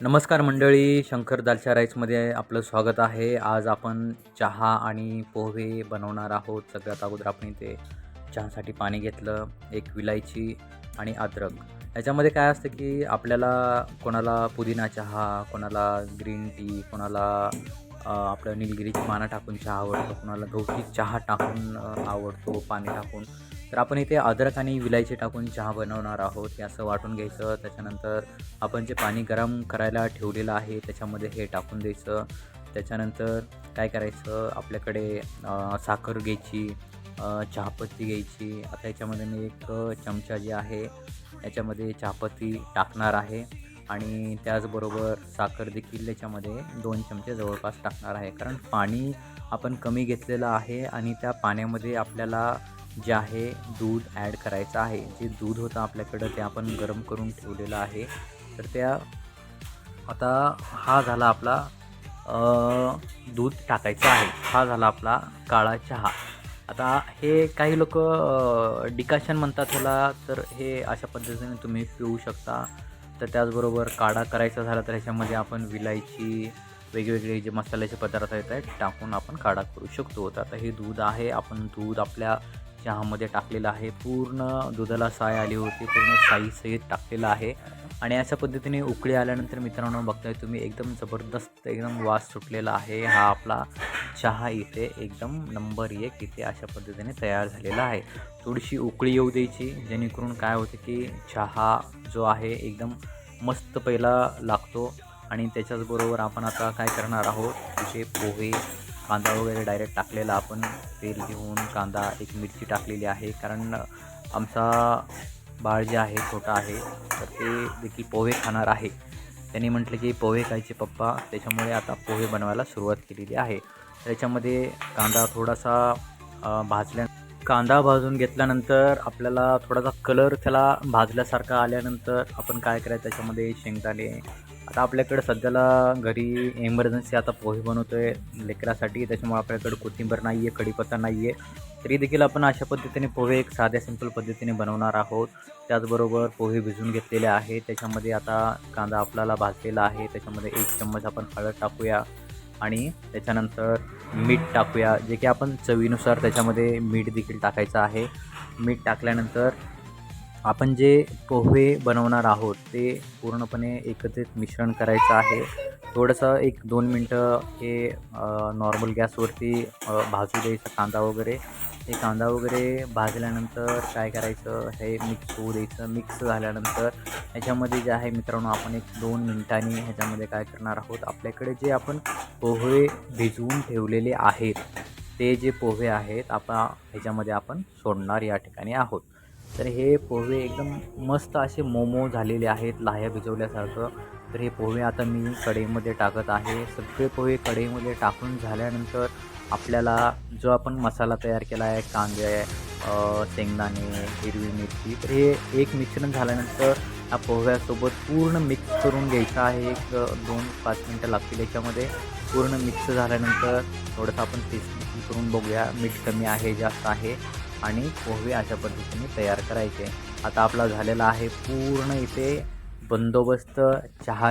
नमस्कार मंडळी शंकर दालच्या राईसमध्ये आपलं स्वागत आहे. आज आपण चहा आणि पोहे बनवणार आहोत. सगळ्यात अगोदर आपण इथे चहासाठी पाणी घेतलं एक विलायची आणि अद्रक. याच्यामध्ये काय असतं की आपल्याला कोणाला पुदिना चहा कोणाला ग्रीन टी कोणाला आपलं निलगिरीची पानं टाकून चहा आवडतो कोणाला गवती चहा टाकून आवडतो पाणी टाकून. तर आपण इथे अद्रक आणि विलायची टाकून चहा बनवणार आहोत. हे असं वाटून घ्यायचं. त्याच्यानंतर आपण जे पाणी गरम करायला ठेवलेलं आहे त्याच्यामध्ये हे टाकून द्यायचं. त्याच्यानंतर काय करायचं? आपल्याकडे साखर घ्यायची चहापत्ती घ्यायची. आता याच्यामध्ये मी एक चमचा जे आहे याच्यामध्ये चहापत्ती टाकणार आहे. आणि त्याचबरोबर साखर देखील याच्यामध्ये दोन चमचे जवळपास टाकणार आहे. कारण पाणी आपण कमी घेतलेलं आहे आणि त्या पाण्यामध्ये आपल्याला जे आहे दूध ॲड करायचं आहे. जे दूध होतं आपल्याकडं ते आपण गरम करून ठेवलेलं आहे. तर त्या आता हा झाला आपला दूध टाकायचं आहे. हा झाला आपला काळा चहा. आता हे काही लोक डिकाशन म्हणतात ह्याला तर हे अशा पद्धतीने तुम्ही पिऊ शकता. तर त्याचबरोबर काढा करायचा झाला तर ह्याच्यामध्ये आपण विलायची वेगवेगळे जे मसाल्याचे पदार्थ आहेत ते टाकून आपण काढा करू शकतो. तर आता हे दूध आहे. आपण दूध आपल्या चहामध्ये टाकलेलं आहे. पूर्ण दुधाला साय आली होती. पूर्ण साई सहित टाकलेलं आहे. आणि अशा पद्धतीने उकळी आल्यानंतर मित्रांनो बघताय तुम्ही एकदम जबरदस्त एकदम वास सुटलेला आहे. हा आपला चहा इथे एकदम नंबर एक इथे अशा पद्धतीने तयार झालेला आहे. थोडीशी उकळी येऊ द्यायची जेणेकरून काय होते की चहा जो आहे एकदम मस्त पहिला लागतो. आणि त्याच्याचबरोबर आपण आता काय करणार आहोत तिथे पोहे कांदा वगैरे डायरेक्ट टाकलेला आपण. तेल घेऊन कांदा एक मिरची टाकलेली आहे. कारण आमचा बाळ जे आहे छोटा आहे तर ते देखील पोहे खाणार आहे. त्यांनी म्हटलं की पोहे खायचे पप्पा. त्याच्यामुळे आता पोहे बनवायला सुरुवात केलेली आहे. त्याच्यामध्ये कांदा थोडासा भाजल्या कांदा भाजून घेतल्यानंतर आपल्याला थोडासा कलर त्याला भाजल्यासारखा आल्यानंतर आपण काय करायचं त्याच्यामध्ये? शेंगदाणे. आता आपल्याकडे सध्याला घरी एमर्जन्सी आता पोहे बनवतो आहे लेकरासाठी. त्याच्यामुळे आपल्याकडे कोथिंबर नाही आहे कढीपत्ता नाही आहे तरी देखील आपण अशा पद्धतीने पोहे एक साध्या सिंपल पद्धतीने बनवणार आहोत. त्याचबरोबर पोहे भिजून घेतलेले आहे त्याच्यामध्ये आता कांदा आपल्याला भाजलेला आहे. त्याच्यामध्ये एक चम्मच आपण हळद टाकूया. आणि त्याच्यानंतर मीठ टाकूया जे की आपण चवीनुसार त्याच्यामध्ये मीठ देखील टाकायचं आहे. मीठ टाकल्यानंतर आपण जे पोहे बनवणार आहोत ते पूर्णपणे एकत्रित मिश्रण करायचं आहे. थोडंसं एक दोन मिनटं हे नॉर्मल गॅसवरती भाजू द्यायचं कांदा वगैरे. हे कांदा वगैरे भाजल्यानंतर काय करायचं हे मिक्स होऊ द्यायचं. मिक्स झाल्यानंतर ह्याच्यामध्ये जे आहे मित्रांनो आपण एक दोन मिनटांनी ह्याच्यामध्ये काय करणार आहोत आपल्याकडे जे आपण पोहे भिजवून ठेवलेले आहेत ते जे पोहे आहेत आपण ह्याच्यामध्ये आपण सोडणार या ठिकाणी आहोत. तर हे पोहे एकदम मस्त असे मोमो झालेले आहेत लाह्या भिजवल्यासारखं. तर हे पोहे आता मी कढईमध्ये टाकत आहे. सगळे पोहे कढईमध्ये टाकून झाल्यानंतर आपल्याला जो आपण मसाला तयार केला आहे कांदे शेंगदाणे हिरवी मिरची तर हे एक मिश्रण झाल्यानंतर या पोह्यासोबत पूर्ण मिक्स करून घ्यायचं आहे. एक दोन पाच मिनटं लागतील याच्यामध्ये. पूर्ण मिक्स झाल्यानंतर थोडंसं आपण टेस्ट करून बघूया. मीठ कमी आहे जास्त आहे. आणि पोहे अशा पद्धतीने तयार करायचे. आता आपला झालेला आहे पूर्ण इथे बंदोबस्त चहा